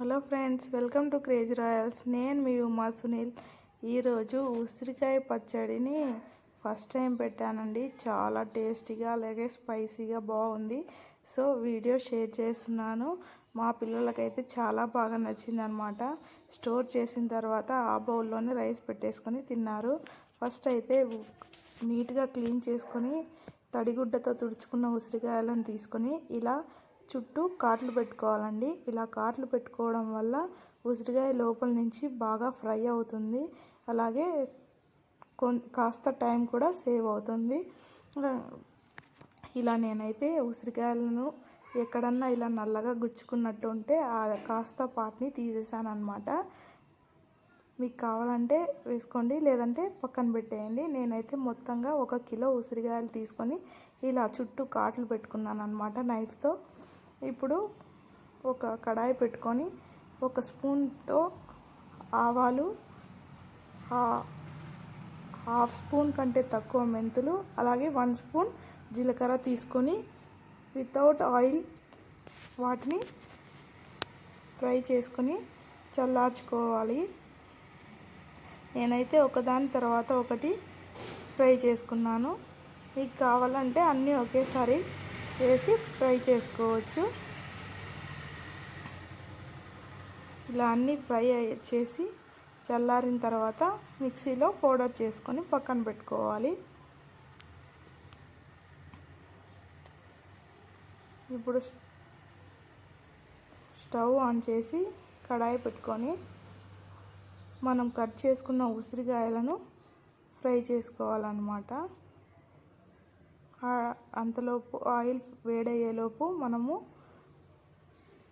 Hello friends welcome to Crazy Royals. నేను మీ ఉమా సునీల్. ఈరోజు ఉసిరికాయ పచ్చడిని ఫస్ట్ టైం పెట్టానండి. చాలా టేస్టీగా అలాగే స్పైసీగా బాగుంది. సో వీడియో షేర్ చేస్తున్నాను. మా పిల్లలకైతే చాలా బాగా నచ్చింది అనమాట స్టోర్ చేసిన తర్వాత ఆ బౌల్లోనే రైస్ పెట్టేసుకొని తిన్నారు. ఫస్ట్ అయితే నీట్గా క్లీన్ చేసుకొని తడిగుడ్డతో తుడుచుకున్న ఉసిరికాయలను తీసుకొని ఇలా చుట్టూ కాట్లు పెట్టుకోవాలండి. ఇలా కాట్లు పెట్టుకోవడం వల్ల ఉసిరికాయ లోపల నుంచి బాగా ఫ్రై అవుతుంది. అలాగే కాస్త టైం కూడా సేవ్ అవుతుంది. ఇలా నేనైతే ఉసిరికాయలను ఎక్కడన్నా ఇలా నల్లగా గుచ్చుకున్నట్టు ఉంటే ఆ కాస్త పాట్ని తీసేసాను అనమాట మీకు కావాలంటే వేసుకోండి లేదంటే పక్కన పెట్టేయండి. నేనైతే మొత్తంగా ఒక కిలో ఉసిరికాయలు తీసుకొని ఇలా చుట్టూ కాట్లు పెట్టుకున్నాను అనమాట నైఫ్తో. ఇప్పుడు ఒక కడాయి పెట్టుకొని ఒక స్పూన్తో ఆవాలు హాఫ్ స్పూన్ కంటే తక్కువ మెంతులు అలాగే వన్ స్పూన్ జీలకర్ర తీసుకొని వితౌట్ ఆయిల్ వాటిని ఫ్రై చేసుకొని చల్లార్చుకోవాలి. నేనైతే ఒకదాని తర్వాత ఒకటి ఫ్రై చేసుకున్నాను. మీకు కావాలంటే అన్నీ ఒకేసారి వేసి ఫ్రై చేసుకోవచ్చు. ఇలా అన్నీ ఫ్రై చేసి చల్లారిన తర్వాత మిక్సీలో పౌడర్ చేసుకొని పక్కన పెట్టుకోవాలి. ఇప్పుడు స్టవ్ ఆన్ చేసి కడాయి పెట్టుకొని మనం కట్ చేసుకున్న ఉసిరికాయలను ఫ్రై చేసుకోవాలన్నమాట. అంతలోపు ఆయిల్ వేడయ్యేలోపు మనము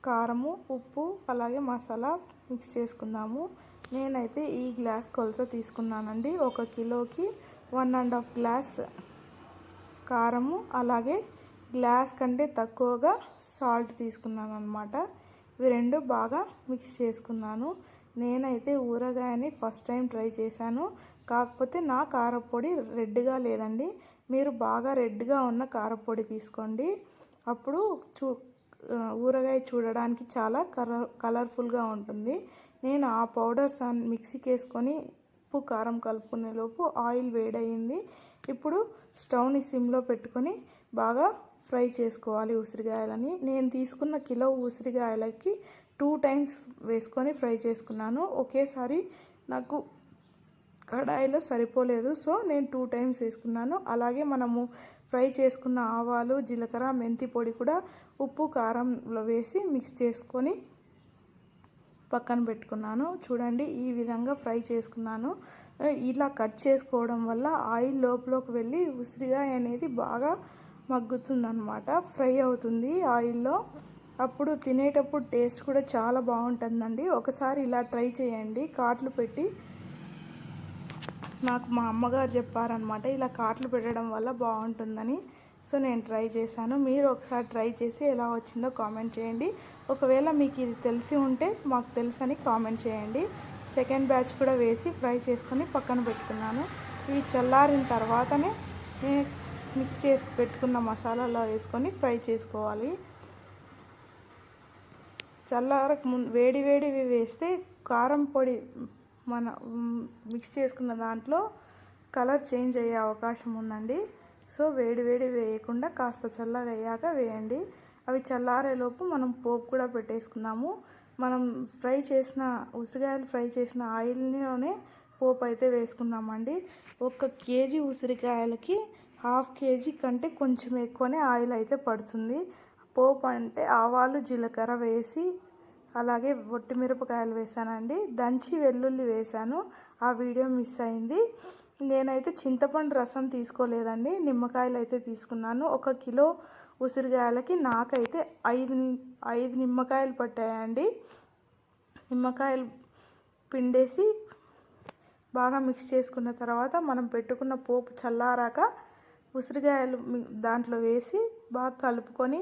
కారము ఉప్పు అలాగే మసాలా మిక్స్ చేసుకుందాము. నేనైతే ఈ గ్లాస్ కొలత తీసుకున్నానండి. ఒక కిలోకి వన్ అండ్ హాఫ్ గ్లాస్ కారము అలాగే గ్లాస్ కంటే తక్కువగా సాల్ట్ తీసుకున్నాను అనమాట ఇవి రెండు బాగా మిక్స్ చేసుకున్నాను. నేనైతే ఊరగాయని ఫస్ట్ టైం ట్రై చేశాను. కాకపోతే నా కారపొడి రెడ్గా లేదండి. మీరు బాగా రెడ్గా ఉన్న కారపొడి తీసుకోండి. అప్పుడు చూ ఊరగాయ చూడడానికి చాలా కలర్ కలర్ఫుల్గా ఉంటుంది. నేను ఆ పౌడర్స్ మిక్సీకి వేసుకొని ఉప్పు కారం కలుపుకునే లోపు ఆయిల్ వేడయింది. ఇప్పుడు స్టవ్ని సిమ్లో పెట్టుకొని బాగా ఫ్రై చేసుకోవాలి ఉసిరికాయలని నేను తీసుకున్న కిలో ఉసిరికాయలకి టూ టైమ్స్ వేసుకొని ఫ్రై చేసుకున్నాను. ఒకేసారి నాకు కడాయిలో సరిపోలేదు. సో నేను టూ టైమ్స్ వేసుకున్నాను. అలాగే మనము ఫ్రై చేసుకున్న ఆవాలు జీలకర్ర మెంతి పొడి కూడా ఉప్పు కారంలో వేసి మిక్స్ చేసుకొని పక్కన పెట్టుకున్నాను. చూడండి ఈ విధంగా ఫ్రై చేసుకున్నాను. ఇలా కట్ చేసుకోవడం వల్ల ఆయిల్ లోపలోకి వెళ్ళి ఉసిరికాయ అనేది బాగా మగ్గుతుందనమాట ఫ్రై అవుతుంది ఆయిల్లో. అప్పుడు తినేటప్పుడు టేస్ట్ కూడా చాలా బాగుంటుందండి. ఒకసారి ఇలా ట్రై చేయండి. కాట్లు పెట్టి నాకు మా అమ్మగారు చెప్పారనమాట ఇలా కాట్లు పెట్టడం వల్ల బాగుంటుందని. సో నేను ట్రై చేశాను. మీరు ఒకసారి ట్రై చేసి ఎలా వచ్చిందో కామెంట్ చేయండి. ఒకవేళ మీకు ఇది తెలిసి ఉంటే మాకు తెలుసని కామెంట్ చేయండి. సెకండ్ బ్యాచ్ కూడా వేసి ఫ్రై చేసుకొని పక్కన పెట్టుకున్నాను. ఇవి చల్లారిన తర్వాతనే మిక్స్ చేసి పెట్టుకున్న మసాలాలో వేసుకొని ఫ్రై చేసుకోవాలి. చల్లారకు ముందు వేడి వేడివి వేస్తే కారం పొడి మన మిక్స్ చేసుకున్న దాంట్లో కలర్ చేంజ్ అయ్యే అవకాశం ఉందండి. సో వేడి వేడి వేయకుండా కాస్త చల్లగా అయ్యాక వేయండి. అవి చల్లారేలోపు మనం పోపు కూడా పెట్టేసుకుందాము. మనం ఫ్రై చేసిన ఉసిరికాయలు ఫ్రై చేసిన ఆయిల్లోనే పోపు అయితే వేసుకున్నామండి. ఒక కేజీ ఉసిరికాయలకి హాఫ్ కేజీ కంటే కొంచెం ఎక్కువనే ఆయిల్ అయితే పడుతుంది. పోపు అంటే ఆవాలు జీలకర్ర వేసి అలాగే బొట్టి మిరపకాయలు వేసానండి. దంచి వెల్లుల్లి వేసాను. ఆ వీడియో మిస్ అయింది. నేనైతే చింతపండు రసం తీసుకోలేదండి. నిమ్మకాయలు అయితే తీసుకున్నాను. ఒక కిలో ఉసిరికాయలకి నాకైతే ఐదు ఐదు నిమ్మకాయలు పట్టాయండి. నిమ్మకాయలు పిండేసి బాగా మిక్స్ చేసుకున్న తర్వాత మనం పెట్టుకున్న పోపు చల్లారాక ఉసిరికాయలు దాంట్లో వేసి బాగా కలుపుకొని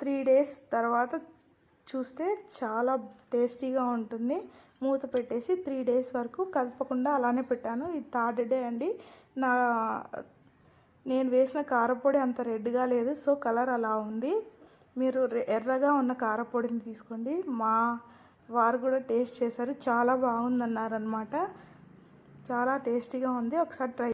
త్రీ డేస్ తర్వాత చూస్తే చాలా టేస్టీగా ఉంటుంది. మూత పెట్టేసి త్రీ డేస్ వరకు కదపకుండా అలానే పెట్టాను. ఇది థర్డ్ డే అండి. నా నేను వేసిన కారపొడి అంత రెడ్గా లేదు. సో కలర్ అలా ఉంది. మీరు ఎర్రగా ఉన్న కారపొడిని తీసుకోండి. మా వారు కూడా టేస్ట్ చేశారు. చాలా బాగుందన్నారనమాట చాలా టేస్టీగా ఉంది. ఒకసారి ట్రై